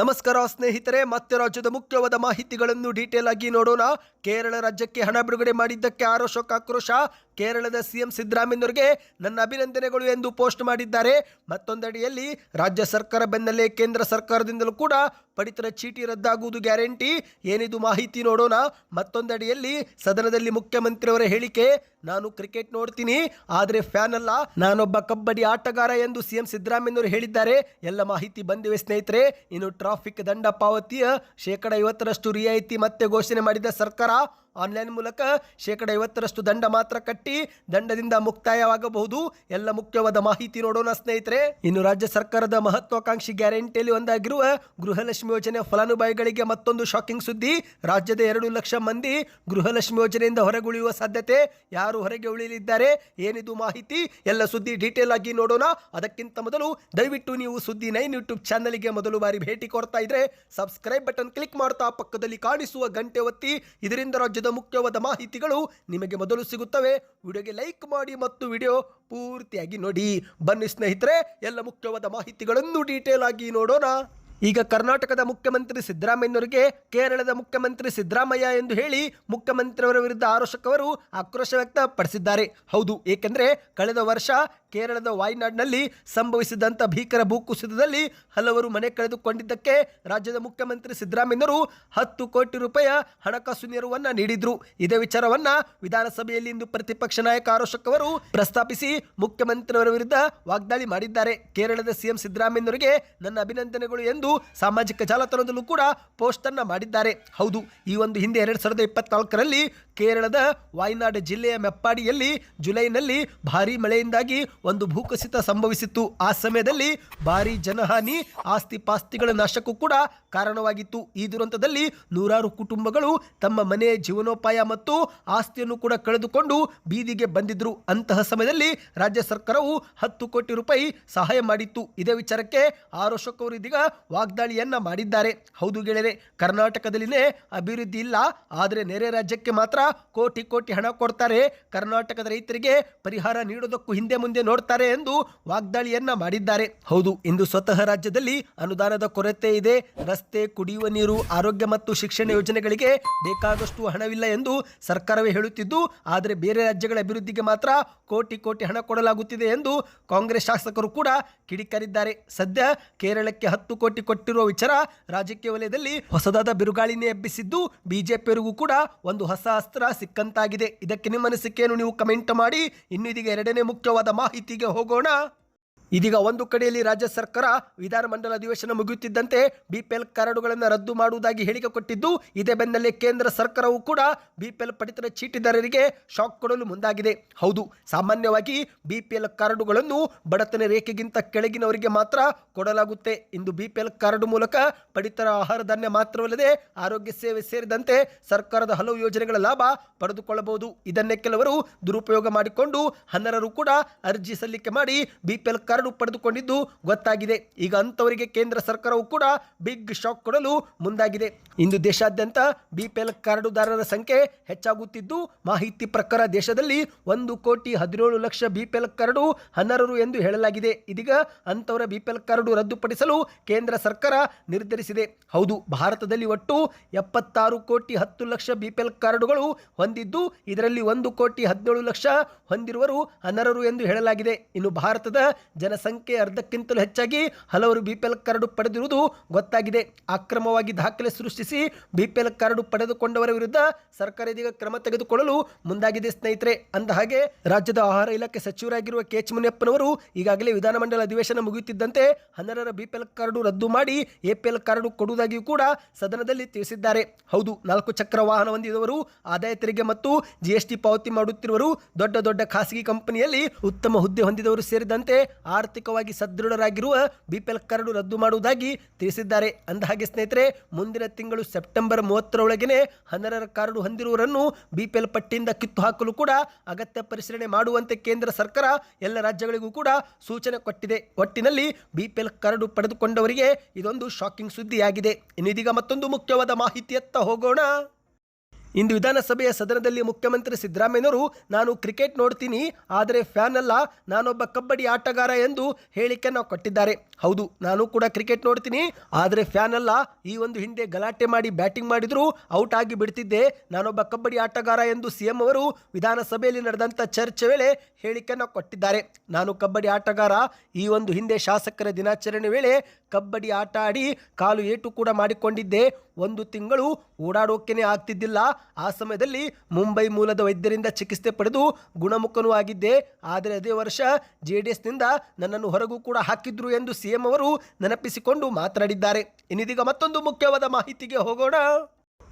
ನಮಸ್ಕಾರ ಸ್ನೇಹಿತರೆ, ಮತ್ತೆ ರಾಜ್ಯದ ಮುಖ್ಯವಾದ ಮಾಹಿತಿಗಳನ್ನು ಡೀಟೇಲ್ ಆಗಿ ನೋಡೋಣ. ಕೇರಳ ರಾಜ್ಯಕ್ಕೆ ಹಣ ಬಿಡುಗಡೆ ಮಾಡಿದ್ದಕ್ಕೆ ಆರೋಶೋಕ ಆಕ್ರೋಶ ಕೇರಳದ ಸಿಎಂ ಸಿದ್ದರಾಮಯ್ಯನವರಿಗೆ ನನ್ನ ಅಭಿನಂದನೆಗಳು ಎಂದು ಪೋಸ್ಟ್ ಮಾಡಿದ್ದಾರೆ. ಮತ್ತೊಂದಡಿಯಲ್ಲಿ ರಾಜ್ಯ ಸರ್ಕಾರ ಬೆನ್ನಲ್ಲೇ ಕೇಂದ್ರ ಸರ್ಕಾರದಿಂದಲೂ ಕೂಡ ಪಡಿತರ ಚೀಟಿ ರದ್ದಾಗುವುದು ಗ್ಯಾರಂಟಿ? ಏನಿದು ಮಾಹಿತಿ ನೋಡೋಣ. ಮತ್ತೊಂದಡಿಯಲ್ಲಿ ಸದನದಲ್ಲಿ ಮುಖ್ಯಮಂತ್ರಿಯವರ ಹೇಳಿಕೆ, ನಾನು ಕ್ರಿಕೆಟ್ ನೋಡ್ತೀನಿ, ಆದರೆ ಫ್ಯಾನ್ ಅಲ್ಲ. ನಾನೊಬ್ಬ ಕಬಡ್ಡಿ ಆಟಗಾರ ಎಂದು ಸಿಎಂ ಸಿದ್ದರಾಮಯ್ಯನವರು ಹೇಳಿದ್ದಾರೆ. ಎಲ್ಲ ಮಾಹಿತಿ ಬಂದಿವೆ ಸ್ನೇಹಿತರೆ. ಇನ್ನು ಟ್ರಾಫಿಕ್ ದಂಡ ಪಾವತಿಯ ಶೇಕಡ ಐವತ್ತರಷ್ಟು ರಿಯಾಯಿತಿ ಮತ್ತೆ ಘೋಷಣೆ ಮಾಡಿದ ಸರ್ಕಾರ. ಆನ್ಲೈನ್ ಮೂಲಕ ಶೇಕಡ ಐವತ್ತರಷ್ಟು ದಂಡ ಮಾತ್ರ ಕಟ್ಟಿ ದಂಡದಿಂದ ಮುಕ್ತಾಯವಾಗಬಹುದು. ಎಲ್ಲ ಮುಖ್ಯವಾದ ಮಾಹಿತಿ ನೋಡೋಣ ಸ್ನೇಹಿತರೆ. ಇನ್ನು ರಾಜ್ಯ ಸರ್ಕಾರದ ಮಹತ್ವಾಕಾಂಕ್ಷಿ ಗ್ಯಾರಂಟಿಯಲ್ಲಿ ಒಂದಾಗಿರುವ ಗೃಹಲಕ್ಷ್ಮಿ ಯೋಜನೆ ಫಲಾನುಭವಿಗಳಿಗೆ ಮತ್ತೊಂದು ಶಾಕಿಂಗ್ ಸುದ್ದಿ. ರಾಜ್ಯದ ಎರಡು ಲಕ್ಷ ಮಂದಿ ಗೃಹಲಕ್ಷ್ಮಿ ಯೋಜನೆಯಿಂದ ಹೊರಗುಳಿಯುವ ಸಾಧ್ಯತೆ ಯಾರು ಹೊರಗೆ ಉಳಿಯಲಿದ್ದಾರೆ ಏನಿದು ಮಾಹಿತಿ? ಎಲ್ಲ ಸುದ್ದಿ ಡೀಟೇಲ್ ಆಗಿ ನೋಡೋಣ. ಅದಕ್ಕಿಂತ ಮೊದಲು ದಯವಿಟ್ಟು ನೀವು ಸುದ್ದಿ ನೈನ್ ಯೂಟ್ಯೂಬ್ ಚಾನಲ್ಗೆ ಮೊದಲು ಬಾರಿ ಭೇಟಿ ಕೊಡ್ತಾ ಇದ್ರೆ ಸಬ್ಸ್ಕ್ರೈಬ್ ಬಟನ್ ಕ್ಲಿಕ್ ಮಾಡ್ತಾ ಪಕ್ಕದಲ್ಲಿ ಕಾಣಿಸುವ ಗಂಟೆ ಒತ್ತಿ. ಇದರಿಂದ ರಾಜ್ಯದ ಮುಖ್ಯವಾದ ಮಾಹಿತಿಗಳು ನಿಮಗೆ ಮೊದಲು ಸಿಗುತ್ತವೆ. ವಿಡಿಯೋಗೆ ಲೈಕ್ ಮಾಡಿ ಮತ್ತು ವಿಡಿಯೋ ಪೂರ್ತಿಯಾಗಿ ನೋಡಿ. ಬನ್ನಿ ಸ್ನೇಹಿತರೆ, ಎಲ್ಲ ಮುಖ್ಯವಾದ ಮಾಹಿತಿಗಳನ್ನು ಡೀಟೇಲ್ ಆಗಿ ನೋಡೋಣ. ಈಗ ಕರ್ನಾಟಕದ ಮುಖ್ಯಮಂತ್ರಿ ಸಿದ್ದರಾಮಯ್ಯನವರಿಗೆ ಕೇರಳದ ಮುಖ್ಯಮಂತ್ರಿ ಸಿದ್ದರಾಮಯ್ಯ ಎಂದು ಹೇಳಿ ಮುಖ್ಯಮಂತ್ರಿಯವರ ವಿರುದ್ಧ ಆರೋಶಕವರು ಆಕ್ರೋಶ ವ್ಯಕ್ತಪಡಿಸಿದ್ದಾರೆ. ಹೌದು, ಏಕೆಂದರೆ ಕಳೆದ ವರ್ಷ ಕೇರಳದ ವಾಯ್ನಾಡ್ನಲ್ಲಿ ಸಂಭವಿಸಿದಂಥ ಭೀಕರ ಭೂಕುಸಿತದಲ್ಲಿ ಹಲವರು ಮನೆ ಕಳೆದುಕೊಂಡಿದ್ದಕ್ಕೆ ರಾಜ್ಯದ ಮುಖ್ಯಮಂತ್ರಿ ಸಿದ್ದರಾಮಯ್ಯನವರು ಹತ್ತು ಕೋಟಿ ರೂಪಾಯಿ ಹಣಕಾಸು ನೆರವನ್ನು ನೀಡಿದ್ರು. ಇದೇ ವಿಚಾರವನ್ನ ವಿಧಾನಸಭೆಯಲ್ಲಿ ಇಂದು ಪ್ರತಿಪಕ್ಷ ನಾಯಕ ಆರೋಶಕ್ ಅವರು ಪ್ರಸ್ತಾಪಿಸಿ ಮುಖ್ಯಮಂತ್ರಿಯವರ ವಿರುದ್ಧ ವಾಗ್ದಾಳಿ ಮಾಡಿದ್ದಾರೆ. ಕೇರಳದ ಸಿಎಂ ಸಿದ್ದರಾಮಯ್ಯನವರಿಗೆ ನನ್ನ ಅಭಿನಂದನೆಗಳು ಎಂದು ಸಾಮಾಜಿಕ ಜಾಲತಾಣದಲ್ಲೂ ಕೂಡ ಪೋಸ್ಟ್ ಅನ್ನ ಮಾಡಿದ್ದಾರೆ. ಹೌದು, ಈ ಒಂದು ಹಿಂದೆ ಎರಡ್ ಸಾವಿರದ ಇಪ್ಪತ್ನಾಲ್ಕರಲ್ಲಿ ಕೇರಳದ ವಾಯ್ನಾಡ್ ಜಿಲ್ಲೆಯ ಮೆಪ್ಪಾಡಿಯಲ್ಲಿ ಜುಲೈನಲ್ಲಿ ಭಾರೀ ಮಳೆಯಿಂದಾಗಿ ಒಂದು ಭೂಕುಸಿತ ಸಂಭವಿಸಿತ್ತು. ಆ ಸಮಯದಲ್ಲಿ ಭಾರಿ ಜನಹಾನಿ, ಆಸ್ತಿ ಪಾಸ್ತಿಗಳ ನಾಶಕ್ಕೂ ಕೂಡ ಕಾರಣವಾಗಿತ್ತು. ಈ ದುರಂತದಲ್ಲಿ ನೂರಾರು ಕುಟುಂಬಗಳು ತಮ್ಮ ಮನೆ ಜೀವನೋಪಾಯ ಮತ್ತು ಆಸ್ತಿಯನ್ನು ಕೂಡ ಕಳೆದುಕೊಂಡು ಬೀದಿಗೆ ಬಂದಿದ್ರು. ಅಂತಹ ಸಮಯದಲ್ಲಿ ರಾಜ್ಯ ಸರ್ಕಾರವು ಹತ್ತು ಕೋಟಿ ರೂಪಾಯಿ ಸಹಾಯ ಮಾಡಿತ್ತು. ಇದೇ ವಿಚಾರಕ್ಕೆ ಆರೋಷಕ್ ಅವರು ಇದೀಗ ವಾಗ್ದಾಳಿಯನ್ನ ಮಾಡಿದ್ದಾರೆ. ಹೌದು ಗೆಳೆಯರೆ, ಕರ್ನಾಟಕದಲ್ಲಿನೇ ಅಭಿವೃದ್ಧಿ ಇಲ್ಲ. ಆದರೆ ನೆರೆ ರಾಜ್ಯಕ್ಕೆ ಮಾತ್ರ ಕೋಟಿ ಕೋಟಿ ಹಣ ಕೊಡ್ತಾರೆ. ಕರ್ನಾಟಕದ ರೈತರಿಗೆ ಪರಿಹಾರ ನೀಡೋದಕ್ಕೂ ಹಿಂದೆ ಮುಂದೆ ನೋಡ್ತಾರೆ ಎಂದು ವಾಗ್ದಾಳಿಯನ್ನ ಮಾಡಿದ್ದಾರೆ. ಹೌದು, ಇಂದು ಸ್ವತಃ ರಾಜ್ಯದಲ್ಲಿ ಅನುದಾನದ ಕೊರತೆ ಇದೆ. ರಸ್ತೆ, ಕುಡಿಯುವ ನೀರು, ಆರೋಗ್ಯ ಮತ್ತು ಶಿಕ್ಷಣ ಯೋಜನೆಗಳಿಗೆ ಬೇಕಾದಷ್ಟು ಹಣವಿಲ್ಲ ಎಂದು ಸರ್ಕಾರವೇ ಹೇಳುತ್ತಿದ್ದು, ಆದರೆ ಬೇರೆ ರಾಜ್ಯಗಳ ಅಭಿವೃದ್ಧಿಗೆ ಮಾತ್ರ ಕೋಟಿ ಕೋಟಿ ಹಣ ಕೊಡಲಾಗುತ್ತಿದೆ ಎಂದು ಕಾಂಗ್ರೆಸ್ ಶಾಸಕರು ಕೂಡ ಕಿಡಿಕಾರಿದ್ದಾರೆ. ಸದ್ಯ ಕೇರಳಕ್ಕೆ ಹತ್ತು ಕೋಟಿ ಕೊಟ್ಟಿರುವ ವಿಚಾರ ರಾಜಕೀಯ ವಲಯದಲ್ಲಿ ಹೊಸದಾದ ಬಿರುಗಾಳಿನೇ ಎಬ್ಬಿಸಿದ್ದು, ಬಿಜೆಪಿಯವರಿಗೂ ಕೂಡ ಒಂದು ಹೊಸ ಅಸ್ತ್ರ ಸಿಕ್ಕಂತಾಗಿದೆ. ಇದಕ್ಕೆ ನಿಮ್ಮ ಅನಿಸಿಕೆಯನ್ನು ನೀವು ಕಮೆಂಟ್ ಮಾಡಿ. ಇನ್ನು ಇದೀಗ ಎರಡನೇ ಮುಖ್ಯವಾದ ಮಾಹಿತಿಗೆ ಹೋಗೋಣ. ಇದೀಗ ಒಂದು ಕಡೆಯಲ್ಲಿ ರಾಜ್ಯ ಸರ್ಕಾರ ವಿಧಾನಮಂಡಲ ಅಧಿವೇಶನ ಮುಗಿಯುತ್ತಿದ್ದಂತೆ ಬಿಪಿಎಲ್ ಕಾರ್ಡುಗಳನ್ನು ರದ್ದು ಮಾಡುವುದಾಗಿ ಹೇಳಿಕೆ ಕೊಟ್ಟಿದ್ದು, ಇದೇ ಬೆನ್ನಲ್ಲೇ ಕೇಂದ್ರ ಸರ್ಕಾರವು ಕೂಡ ಬಿಪಿಎಲ್ ಪಡಿತರ ಚೀಟಿದಾರರಿಗೆ ಶಾಕ್ ಕೊಡಲು ಮುಂದಾಗಿದೆ. ಹೌದು, ಸಾಮಾನ್ಯವಾಗಿ ಬಿಪಿಎಲ್ ಕಾರ್ಡುಗಳನ್ನು ಬಡತನ ರೇಖೆಗಿಂತ ಕೆಳಗಿನವರಿಗೆ ಮಾತ್ರ ಕೊಡಲಾಗುತ್ತೆ. ಇಂದು ಬಿಪಿಎಲ್ ಕಾರ್ಡ್ ಮೂಲಕ ಪಡಿತರ ಆಹಾರ ಧಾನ್ಯ ಮಾತ್ರವಲ್ಲದೆ ಆರೋಗ್ಯ ಸೇವೆ ಸೇರಿದಂತೆ ಸರ್ಕಾರದ ಹಲವು ಯೋಜನೆಗಳ ಲಾಭ ಪಡೆದುಕೊಳ್ಳಬಹುದು. ಇದನ್ನೇ ಕೆಲವರು ದುರುಪಯೋಗ ಮಾಡಿಕೊಂಡು ಹನ್ನರರು ಕೂಡ ಅರ್ಜಿ ಸಲ್ಲಿಕೆ ಮಾಡಿ ಬಿಪಿಎಲ್ ಪಡೆದುಕೊಂಡಿದ್ದು ಗೊತ್ತಾಗಿದೆ. ಈಗ ಅಂಥವರಿಗೆ ಕೇಂದ್ರ ಸರ್ಕಾರವು ಕೂಡ ಬಿಗ್ ಶಾಕ್ ಕೊಡಲು ಮುಂದಾಗಿದೆ. ಇಂದು ದೇಶಾದ್ಯಂತ ಬಿಪಿಎಲ್ ಕಾರ್ಡುದಾರರ ಸಂಖ್ಯೆ ಹೆಚ್ಚಾಗುತ್ತಿದ್ದು, ಮಾಹಿತಿ ಪ್ರಕಾರ ದೇಶದಲ್ಲಿ ಒಂದು ಕೋಟಿ ಹದಿನೇಳು ಲಕ್ಷ ಬಿಪಿಎಲ್ ಕಾರ್ಡು ಅನರ್ಹರು ಎಂದು ಹೇಳಲಾಗಿದೆ. ಇದೀಗ ಅಂಥವರ ಬಿಪಿಎಲ್ ಕಾರ್ಡು ರದ್ದುಪಡಿಸಲು ಕೇಂದ್ರ ಸರ್ಕಾರ ನಿರ್ಧರಿಸಿದೆ. ಹೌದು, ಭಾರತದಲ್ಲಿ ಒಟ್ಟು ಎಪ್ಪತ್ತಾರು ಕೋಟಿ ಹತ್ತು ಲಕ್ಷ ಬಿಪಿಎಲ್ ಕಾರ್ಡುಗಳು ಹೊಂದಿದ್ದು, ಇದರಲ್ಲಿ ಒಂದು ಕೋಟಿ ಹದಿನೇಳು ಲಕ್ಷ ಹೊಂದಿರುವರು ಅನರ್ಹರು ಎಂದು ಹೇಳಲಾಗಿದೆ. ಇನ್ನು ಭಾರತದ ಜನಸಂಖ್ಯೆ ಅರ್ಧಕ್ಕಿಂತಲೂ ಹೆಚ್ಚಾಗಿ ಹಲವರು ಬಿಪಿಎಲ್ ಕಾರ್ಡು ಪಡೆದಿರುವುದು ಗೊತ್ತಾಗಿದೆ. ಅಕ್ರಮವಾಗಿ ದಾಖಲೆ ಸೃಷ್ಟಿಸಿ ಬಿಪಿಎಲ್ ಕಾರ್ಡು ಪಡೆದುಕೊಂಡವರ ವಿರುದ್ಧ ಸರ್ಕಾರ ಇದೀಗ ಕ್ರಮ ತೆಗೆದುಕೊಳ್ಳಲು ಮುಂದಾಗಿದೆ ಸ್ನೇಹಿತರೆ. ಅಂದ ಹಾಗೆ ರಾಜ್ಯದ ಆಹಾರ ಇಲಾಖೆ ಸಚಿವರಾಗಿರುವ ಕೆ ಎಚ್ ಮುನಿಯಪ್ಪನವರು ಈಗಾಗಲೇ ವಿಧಾನಮಂಡಲ ಅಧಿವೇಶನ ಮುಗಿಯುತ್ತಿದ್ದಂತೆ ಹನ್ನೆರಡರ ಬಿಪಿಎಲ್ ಕಾರ್ಡು ರದ್ದು ಮಾಡಿ ಎಪಿಎಲ್ ಕಾರ್ಡು ಕೊಡುವುದಾಗಿಯೂ ಕೂಡ ಸದನದಲ್ಲಿ ತಿಳಿಸಿದ್ದಾರೆ. ಹೌದು, ನಾಲ್ಕು ಚಕ್ರ ವಾಹನ ಹೊಂದಿದವರು, ಆದಾಯ ತೆರಿಗೆ ಮತ್ತು ಜಿಎಸ್ಟಿ ಪಾವತಿ ಮಾಡುತ್ತಿರುವರು. ದೊಡ್ಡ ದೊಡ್ಡ ಖಾಸಗಿ ಕಂಪನಿಯಲ್ಲಿ ಉತ್ತಮ ಹುದ್ದೆ ಹೊಂದಿದವರು ಸೇರಿದಂತೆ ಆರ್ಥಿಕವಾಗಿ ಸದೃಢರಾಗಿರುವ ಬಿಪಿಎಲ್ ಕಾರ್ಡು ರದ್ದು ಮಾಡುವುದಾಗಿ ತಿಳಿಸಿದ್ದಾರೆ. ಅಂದಹಾಗೆ ಸ್ನೇಹಿತರೆ, ಮುಂದಿನ ತಿಂಗಳು ಸೆಪ್ಟೆಂಬರ್ ಮೂವತ್ತರೊಳಗೆನೆ ಹನ್ನರರ ಕಾರ್ಡು ಹೊಂದಿರುವವರನ್ನು ಬಿಪಿಎಲ್ ಪಟ್ಟಿಯಿಂದ ಕಿತ್ತು ಹಾಕಲು ಕೂಡ ಅಗತ್ಯ ಪರಿಶೀಲನೆ ಮಾಡುವಂತೆ ಕೇಂದ್ರ ಸರ್ಕಾರ ಎಲ್ಲ ರಾಜ್ಯಗಳಿಗೂ ಕೂಡ ಸೂಚನೆ ಕೊಟ್ಟಿದೆ. ಒಟ್ಟಿನಲ್ಲಿ ಬಿಪಿಎಲ್ ಕಾರ್ಡು ಪಡೆದುಕೊಂಡವರಿಗೆ ಇದೊಂದು ಶಾಕಿಂಗ್ ಸುದ್ದಿಯಾಗಿದೆ. ಇನ್ನಿದೀಗ ಮತ್ತೊಂದು ಮುಖ್ಯವಾದ ಮಾಹಿತಿಯತ್ತ ಹೋಗೋಣ. ಇಂದು ವಿಧಾನಸಭೆಯ ಸದನದಲ್ಲಿ ಮುಖ್ಯಮಂತ್ರಿ ಸಿದ್ದರಾಮಯ್ಯನವರು, ನಾನು ಕ್ರಿಕೆಟ್ ನೋಡ್ತೀನಿ, ಆದರೆ ಫ್ಯಾನ್ ಅಲ್ಲ ನಾನೊಬ್ಬ ಕಬಡ್ಡಿ ಆಟಗಾರ ಎಂದು ಹೇಳಿಕೆಯನ್ನು ಕೊಟ್ಟಿದ್ದಾರೆ. ಹೌದು, ನಾನು ಕೂಡ ಕ್ರಿಕೆಟ್ ನೋಡ್ತೀನಿ, ಆದರೆ ಫ್ಯಾನ್ ಅಲ್ಲ ಈ ಒಂದು ಹಿಂದೆ ಗಲಾಟೆ ಮಾಡಿ ಬ್ಯಾಟಿಂಗ್ ಮಾಡಿದ್ರು, ಔಟ್ ಆಗಿ ಬಿಡ್ತಿದ್ದೆ. ನಾನೊಬ್ಬ ಕಬಡ್ಡಿ ಆಟಗಾರ ಎಂದು ಸಿಎಂ ಅವರು ವಿಧಾನಸಭೆಯಲ್ಲಿ ನಡೆದಂಥ ಚರ್ಚೆ ವೇಳೆ ಹೇಳಿಕೆಯನ್ನು ಕೊಟ್ಟಿದ್ದಾರೆ. ನಾನು ಕಬಡ್ಡಿ ಆಟಗಾರ, ಈ ಒಂದು ಹಿಂದೆ ಶಾಸಕರ ದಿನಾಚರಣೆ ವೇಳೆ ಕಬಡ್ಡಿ ಆಟ ಆಡಿ ಕಾಲು ಏಟು ಕೂಡ ಮಾಡಿಕೊಂಡಿದ್ದೆ. ಒಂದು ತಿಂಗಳು ಓಡಾಡೋಕೆನೇ ಆಗ್ತಿದ್ದಿಲ್ಲ. ಆ ಸಮಯದಲ್ಲಿ ಮುಂಬೈ ಮೂಲದ ವೈದ್ಯರಿಂದ ಚಿಕಿತ್ಸೆ ಪಡೆದು ಗುಣಮುಖನೂ ಆಗಿದ್ದೆ. ಆದರೆ ಅದೇ ವರ್ಷ ಜೆ ಡಿ ಎಸ್ನಿಂದ ನನ್ನನ್ನು ಹೊರಗೂ ಕೂಡ ಹಾಕಿದ್ರು ಎಂದು ಸಿಎಂ ಅವರು ನೆನಪಿಸಿಕೊಂಡು ಮಾತನಾಡಿದ್ದಾರೆ. ಇನ್ನಿದೀಗ ಮತ್ತೊಂದು ಮುಖ್ಯವಾದ ಮಾಹಿತಿಗೆ ಹೋಗೋಣ.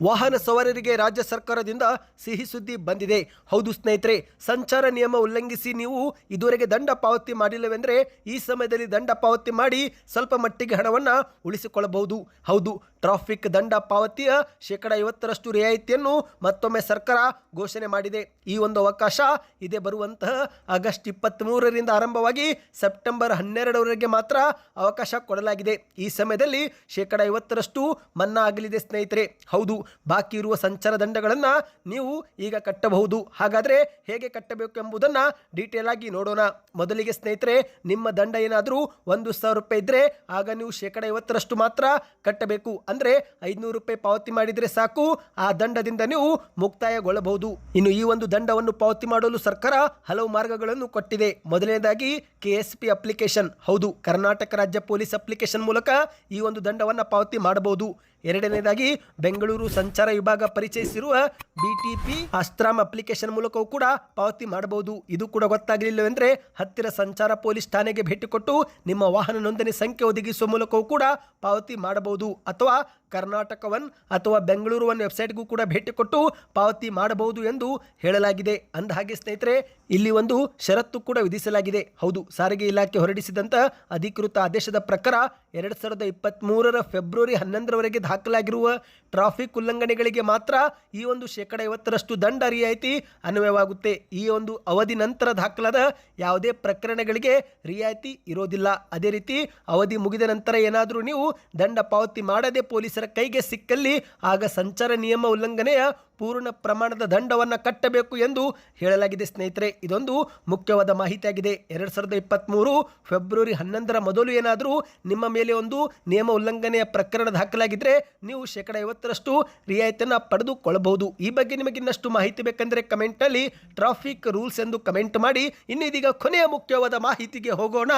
ವಾಹನ ಸವಾರರಿಗೆ ರಾಜ್ಯ ಸರ್ಕಾರದಿಂದ ಸಿಹಿ ಸುದ್ದಿ ಬಂದಿದೆ. ಹೌದು ಸ್ನೇಹಿತರೆ, ಸಂಚಾರ ನಿಯಮ ಉಲ್ಲಂಘಿಸಿ ನೀವು ಇದುವರೆಗೆ ದಂಡ ಪಾವತಿ ಮಾಡಿಲ್ಲವೆಂದರೆ ಈ ಸಮಯದಲ್ಲಿ ದಂಡ ಪಾವತಿ ಮಾಡಿ ಸ್ವಲ್ಪ ಮಟ್ಟಿಗೆ ಹಣವನ್ನು ಉಳಿಸಿಕೊಳ್ಳಬಹುದು. ಹೌದು, ಟ್ರಾಫಿಕ್ ದಂಡ ಪಾವತಿಯ ಶೇಕಡ ಐವತ್ತರಷ್ಟು ರಿಯಾಯಿತಿಯನ್ನು ಮತ್ತೊಮ್ಮೆ ಸರ್ಕಾರ ಘೋಷಣೆ ಮಾಡಿದೆ. ಈ ಒಂದು ಅವಕಾಶ ಇದೇ ಬರುವಂತಹ ಆಗಸ್ಟ್ ಇಪ್ಪತ್ತ್ಮೂರರಿಂದ ಆರಂಭವಾಗಿ ಸೆಪ್ಟೆಂಬರ್ ಹನ್ನೆರಡರವರೆಗೆ ಮಾತ್ರ ಅವಕಾಶ ಕೊಡಲಾಗಿದೆ. ಈ ಸಮಯದಲ್ಲಿ ಶೇಕಡ ಐವತ್ತರಷ್ಟು ಮನ್ನಾ ಆಗಲಿದೆ ಸ್ನೇಹಿತರೆ. ಹೌದು ಬಾಕಿ ಇರುವ ಸಂಚಾರ ದಂಡಗಳನ್ನು ನೀವು ಈಗ ಕಟ್ಟಬಹುದು. ಹಾಗಾದರೆ ಹೇಗೆ ಕಟ್ಟಬೇಕು ಎಂಬುದನ್ನು ಡೀಟೇಲ್ ಆಗಿ ನೋಡೋಣ. ಮೊದಲಿಗೆ ಸ್ನೇಹಿತರೆ, ನಿಮ್ಮ ದಂಡ ಏನಾದರೂ ಒಂದು ಸಾವಿರ ರೂಪಾಯಿ ಇದ್ದರೆ ಆಗ ನೀವು ಶೇಕಡ ಐವತ್ತರಷ್ಟು ಮಾತ್ರ ಕಟ್ಟಬೇಕು. ಅಂದರೆ ಐದುನೂರು ರೂಪಾಯಿ ಪಾವತಿ ಮಾಡಿದರೆ ಸಾಕು. ಆ ದಂಡದಿಂದ ನೀವು ಮುಕ್ತಾಯಗೊಳ್ಳಬಹುದು. ಇನ್ನು ಈ ಒಂದು ದಂಡವನ್ನು ಪಾವತಿ ಮಾಡಲು ಸರ್ಕಾರ ಹಲವು ಮಾರ್ಗಗಳನ್ನು ಕೊಟ್ಟಿದೆ. ಮೊದಲನೇದಾಗಿ ಕೆ ಎಸ್ ಪಿ ಅಪ್ಲಿಕೇಶನ್ ಹೌದು, ಕರ್ನಾಟಕ ರಾಜ್ಯ ಪೊಲೀಸ್ ಅಪ್ಲಿಕೇಶನ್ ಮೂಲಕ ಈ ಒಂದು ದಂಡವನ್ನು ಪಾವತಿ ಮಾಡಬಹುದು. ಎರಡನೇದಾಗಿ, ಬೆಂಗಳೂರು ಸಂಚಾರ ವಿಭಾಗ ಪರಿಚಯಿಸಿರುವ ಬಿಟಿಪಿ ಅಸ್ಟ್ರಾಮ್ ಅಪ್ಲಿಕೇಶನ್ ಮೂಲಕವೂ ಕೂಡ ಪಾವತಿ ಮಾಡಬಹುದು. ಇದು ಕೂಡ ಗೊತ್ತಾಗಲಿಲ್ಲವೆಂದರೆ ಹತ್ತಿರ ಸಂಚಾರ ಪೊಲೀಸ್ ಠಾಣೆಗೆ ಭೇಟಿ ಕೊಟ್ಟು ನಿಮ್ಮ ವಾಹನ ನೋಂದಣಿ ಸಂಖ್ಯೆ ಒದಗಿಸುವ ಮೂಲಕವೂ ಕೂಡ ಪಾವತಿ ಮಾಡಬಹುದು. ಅಥವಾ ಕರ್ನಾಟಕ ಒನ್ ಅಥವಾ ಬೆಂಗಳೂರು ಒನ್ ವೆಬ್ಸೈಟ್ಗೂ ಕೂಡ ಭೇಟಿ ಕೊಟ್ಟು ಪಾವತಿ ಮಾಡಬಹುದು ಎಂದು ಹೇಳಲಾಗಿದೆ. ಅಂದ ಹಾಗೆ ಸ್ನೇಹಿತರೆ, ಇಲ್ಲಿ ಒಂದು ಷರತ್ತು ಕೂಡ ವಿಧಿಸಲಾಗಿದೆ. ಹೌದು, ಸಾರಿಗೆ ಇಲಾಖೆ ಹೊರಡಿಸಿದಂಥ ಅಧಿಕೃತ ಆದೇಶದ ಪ್ರಕಾರ ಎರಡು ಸಾವಿರದ ಇಪ್ಪತ್ತ್ಮೂರರ ಫೆಬ್ರವರಿ ಹನ್ನೊಂದರವರೆಗೆ ದಾಖಲಾಗಿರುವ ಟ್ರಾಫಿಕ್ ಉಲ್ಲಂಘನೆಗಳಿಗೆ ಮಾತ್ರ ಈ ಒಂದು ಶೇಕಡ ಐವತ್ತರಷ್ಟು ದಂಡ ರಿಯಾಯಿತಿ ಅನ್ವಯವಾಗುತ್ತೆ. ಈ ಒಂದು ಅವಧಿ ನಂತರ ದಾಖಲಾದ ಯಾವುದೇ ಪ್ರಕರಣಗಳಿಗೆ ರಿಯಾಯಿತಿ ಇರೋದಿಲ್ಲ. ಅದೇ ರೀತಿ ಅವಧಿ ಮುಗಿದ ನಂತರ ಏನಾದರೂ ನೀವು ದಂಡ ಪಾವತಿ ಮಾಡದೆ ಪೊಲೀಸರ ಕೈಗೆ ಸಿಕ್ಕಲ್ಲಿ ಆಗ ಸಂಚಾರ ನಿಯಮ ಉಲ್ಲಂಘನೆಯ ಪೂರ್ಣ ಪ್ರಮಾಣದ ದಂಡವನ್ನು ಕಟ್ಟಬೇಕು ಎಂದು ಹೇಳಲಾಗಿದೆ ಸ್ನೇಹಿತರೆ. ಇದೊಂದು ಮುಖ್ಯವಾದ ಮಾಹಿತಿಯಾಗಿದೆ. ಎರಡು ಸಾವಿರದ ಇಪ್ಪತ್ತ್ಮೂರು ಫೆಬ್ರವರಿ ಹನ್ನೊಂದರ ಮೊದಲು ಏನಾದರೂ ನಿಮ್ಮ ಮೇಲೆ ಒಂದು ನಿಯಮ ಉಲ್ಲಂಘನೆಯ ಪ್ರಕರಣ ದಾಖಲಾಗಿದ್ದರೆ ನೀವು ಶೇಕಡ ಐವತ್ತರಷ್ಟು ರಿಯಾಯಿತಿಯನ್ನು ಪಡೆದುಕೊಳ್ಳಬಹುದು. ಈ ಬಗ್ಗೆ ನಿಮಗೆ ಇನ್ನಷ್ಟು ಮಾಹಿತಿ ಬೇಕೆಂದರೆ ಕಮೆಂಟಲ್ಲಿ ಟ್ರಾಫಿಕ್ ರೂಲ್ಸ್ ಎಂದು ಕಮೆಂಟ್ ಮಾಡಿ. ಇನ್ನಿದೀಗ ಕೊನೆಯ ಮುಖ್ಯವಾದ ಮಾಹಿತಿಗೆ ಹೋಗೋಣ.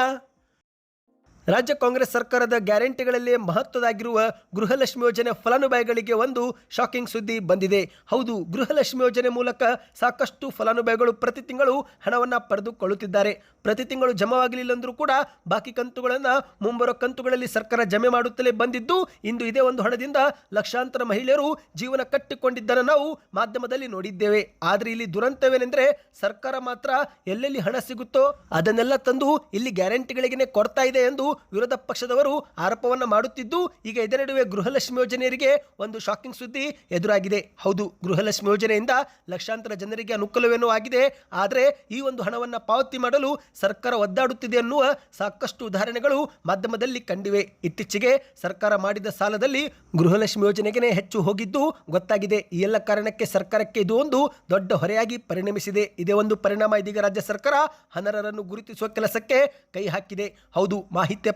ರಾಜ್ಯ ಕಾಂಗ್ರೆಸ್ ಸರ್ಕಾರದ ಗ್ಯಾರಂಟಿಗಳಲ್ಲಿ ಮಹತ್ವದಾಗಿರುವ ಗೃಹಲಕ್ಷ್ಮಿ ಯೋಜನೆ ಫಲಾನುಭವಿಗಳಿಗೆ ಒಂದು ಶಾಕಿಂಗ್ ಸುದ್ದಿ ಬಂದಿದೆ. ಹೌದು, ಗೃಹಲಕ್ಷ್ಮಿ ಯೋಜನೆ ಮೂಲಕ ಸಾಕಷ್ಟು ಫಲಾನುಭವಿಗಳು ಪ್ರತಿ ತಿಂಗಳು ಹಣವನ್ನು ಪಡೆದುಕೊಳ್ಳುತ್ತಿದ್ದಾರೆ. ಪ್ರತಿ ತಿಂಗಳು ಜಮಾವಾಗಲಿಲ್ಲಂದರೂ ಕೂಡ ಬಾಕಿ ಕಂತುಗಳನ್ನು ಮುಂಬರೋ ಕಂತುಗಳಲ್ಲಿ ಸರ್ಕಾರ ಜಮೆ ಮಾಡುತ್ತಲೇ ಬಂದಿದ್ದು, ಇಂದು ಇದೇ ಒಂದು ಹಣದಿಂದ ಲಕ್ಷಾಂತರ ಮಹಿಳೆಯರು ಜೀವನ ಕಟ್ಟಿಕೊಂಡಿದ್ದನ್ನು ನಾವು ಮಾಧ್ಯಮದಲ್ಲಿ ನೋಡಿದ್ದೇವೆ. ಆದರೆ ಇಲ್ಲಿ ದುರಂತವೇನೆಂದರೆ ಸರ್ಕಾರ ಮಾತ್ರ ಎಲ್ಲೆಲ್ಲಿ ಹಣ ಸಿಗುತ್ತೋ ಅದನ್ನೆಲ್ಲ ತಂದು ಇಲ್ಲಿ ಗ್ಯಾರಂಟಿಗಳಿಗೆ ಕೊಡ್ತಾ ಇದೆ ಎಂದು ವಿರೋಧ ಪಕ್ಷದವರು ಆರೋಪವನ್ನು ಮಾಡುತ್ತಿದ್ದು, ಈಗ ಇದೇ ನಡುವೆ ಗೃಹಲಕ್ಷ್ಮಿ ಯೋಜನೆಯರಿಗೆ ಒಂದು ಶಾಕಿಂಗ್ ಸುದ್ದಿ ಎದುರಾಗಿದೆ. ಹೌದು, ಗೃಹಲಕ್ಷ್ಮಿ ಯೋಜನೆಯಿಂದ ಲಕ್ಷಾಂತರ ಜನರಿಗೆ ಅನುಕೂಲವೇನೂ ಆಗಿದೆ. ಆದರೆ ಈ ಒಂದು ಹಣವನ್ನು ಪಾವತಿ ಮಾಡಲು ಸರ್ಕಾರ ಒದ್ದಾಡುತ್ತಿದೆ ಅನ್ನುವ ಸಾಕಷ್ಟು ಉದಾಹರಣೆಗಳು ಮಾಧ್ಯಮದಲ್ಲಿ ಕಂಡಿವೆ. ಇತ್ತೀಚೆಗೆ ಸರ್ಕಾರ ಮಾಡಿದ ಸಾಲದಲ್ಲಿ ಗೃಹಲಕ್ಷ್ಮಿ ಯೋಜನೆಗೆ ಹೆಚ್ಚು ಹೋಗಿದ್ದು ಗೊತ್ತಾಗಿದೆ. ಈ ಎಲ್ಲ ಕಾರಣಕ್ಕೆ ಸರ್ಕಾರಕ್ಕೆ ಇದು ಒಂದು ದೊಡ್ಡ ಹೊರೆಯಾಗಿ ಪರಿಣಮಿಸಿದೆ. ಇದೇ ಒಂದು ಪರಿಣಾಮ ಇದೀಗ ರಾಜ್ಯ ಸರ್ಕಾರ ಅನರ್ಹರನ್ನು ಗುರುತಿಸುವ ಕೆಲಸಕ್ಕೆ ಕೈ ಹಾಕಿದೆ. ಹೌದು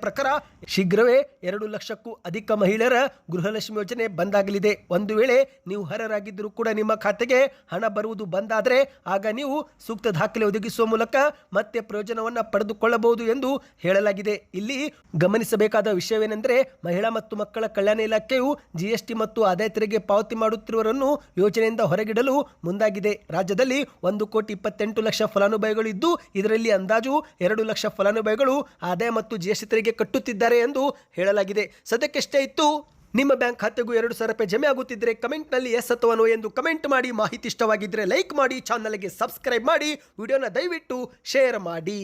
ಪ್ರಕಾರ ಶೀಘ್ರವೇ ಎರಡು ಲಕ್ಷಕ್ಕೂ ಅಧಿಕ ಮಹಿಳೆಯರ ಗೃಹಲಕ್ಷ್ಮಿ ಯೋಜನೆ ಬಂದಾಗಲಿದೆ. ಒಂದು ವೇಳೆ ನೀವು ಹರರಾಗಿದ್ದರೂ ಕೂಡ ನಿಮ್ಮ ಖಾತೆಗೆ ಹಣ ಬರುವುದು ಬಂದಾದರೆ ಆಗ ನೀವು ಸೂಕ್ತ ದಾಖಲೆ ಒದಗಿಸುವ ಮೂಲಕ ಮತ್ತೆ ಪ್ರಯೋಜನವನ್ನು ಪಡೆದುಕೊಳ್ಳಬಹುದು ಎಂದು ಹೇಳಲಾಗಿದೆ. ಇಲ್ಲಿ ಗಮನಿಸಬೇಕಾದ ವಿಷಯವೇನೆಂದರೆ ಮಹಿಳಾ ಮತ್ತು ಮಕ್ಕಳ ಕಲ್ಯಾಣ ಇಲಾಖೆಯು ಜಿಎಸ್ಟಿ ಮತ್ತು ಆದಾಯ ತೆರಿಗೆ ಪಾವತಿ ಮಾಡುತ್ತಿರುವರನ್ನು ಯೋಜನೆಯಿಂದ ಹೊರಗಿಡಲು ಮುಂದಾಗಿದೆ. ರಾಜ್ಯದಲ್ಲಿ ಒಂದು ಕೋಟಿ ಇಪ್ಪತ್ತೆಂಟು ಲಕ್ಷ ಫಲಾನುಭವಿಗಳು ಇದ್ದು, ಇದರಲ್ಲಿ ಅಂದಾಜು ಎರಡು ಲಕ್ಷ ಫಲಾನುಭವಿಗಳು ಆದಾಯ ಮತ್ತು ಜಿಎಸ್ಟಿ ಕಟ್ಟುತ್ತಿದ್ದಾರೆ ಎಂದು ಹೇಳಲಾಗಿದೆ. ಸದ್ಯಕ್ಕೆಷ್ಟೇ ಇತ್ತು, ನಿಮ್ಮ ಬ್ಯಾಂಕ್ ಖಾತೆಗೂ ಎರಡು ಸಾವಿರ ರೂಪಾಯಿ ಜಮೆ ಆಗುತ್ತಿದ್ದರೆ ಕಮೆಂಟ್ನಲ್ಲಿ ಎಸ್ ಅಥವಾ ನೋ ಎಂದು ಕಮೆಂಟ್ ಮಾಡಿ. ಮಾಹಿತಿ ಇಷ್ಟವಾಗಿದ್ದರೆ ಲೈಕ್ ಮಾಡಿ, ಚಾನಲ್ಗೆ ಸಬ್ಸ್ಕ್ರೈಬ್ ಮಾಡಿ. ವಿಡಿಯೋನ ದಯವಿಟ್ಟು ಶೇರ್ ಮಾಡಿ.